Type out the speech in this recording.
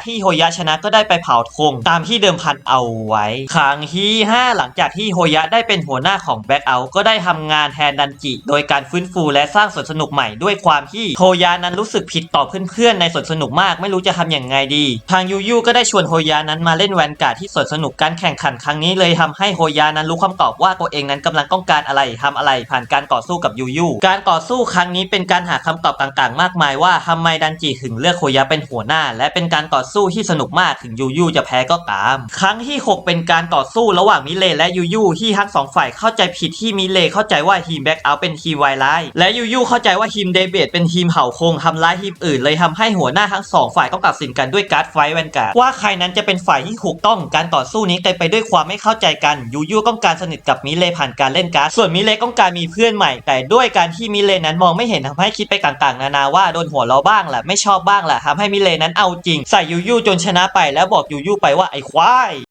จากที่โฮยะชนะก็ได้ไปเผาธงตามที่เดิมพันเอาไว้ ครั้งที่ 5 หลังจากที่โฮยะได้เป็นหัวหน้าของแบ็กเอาก็ได้ทำงานแทนดันจิ โดยการฟื้นฟูและสร้างสวนสนุกใหม่ด้วยความที่โฮยะนั้นรู้สึกผิดต่อเพื่อนๆในสวนสนุกมากไม่รู้จะทำอย่างไงดี ทางยูยูก็ได้ชวนโฮยะนั้นมาเล่นแวนการ์ดที่สวนสนุกการแข่งขันครั้งนี้เลยทำให้โฮยะนั้นรู้คำตอบว่าตัวเองนั้นกำลังต้องการอะไรทำอะไรผ่านการต่อสู้กับยูยูการต่อสู้ครั้งนี้เป็นการหาคำตอบต่างๆ มากมายว่าทำไมดันจิถึงเลือกโฮยะเป็นหัวหน้า และเป็นการต่อสู้ที่สนุกมากถึงยูยูจะแพ้ก็ตาม ครั้งที่ 6 เป็นการต่อสู้ระหว่างมิเลและยูยูที่ทั้งสองฝ่ายเข้าใจผิดที่มิเลเข้าใจว่าทีมแบ็กเอาเป็นทีมวายไลท์และยูยูเข้าใจว่าทีมเดเบตเป็นทีมเผ่าคงทำร้ายทีมอื่นเลยทำให้หัวหน้าทั้งสองฝ่ายต้องตัดสินกันด้วยการ์ดไฟท์แวนการ์ดว่าใครนั้นจะเป็นฝ่ายที่ถูกต้องการต่อสู้นี้เต็มไปด้วยความไม่เข้าใจกันยูยูต้องการสนิทกับมิเลผ่านการเล่นการ์ดส่วนมิเลต้องการมีเพื่อนใหม่ แต่ด้วยการที่มิเลนั้นมองไม่เห็นทำให้คิดไปต่างๆ นานาว่าโดนหัวเราบ้างแหละไม่ชอบบ้างแหละทำให้มิเลนั้นเอาจริงใส่ยูยูจนชนะไปแล้วบอกยูยูไปว่าไอ้ควาย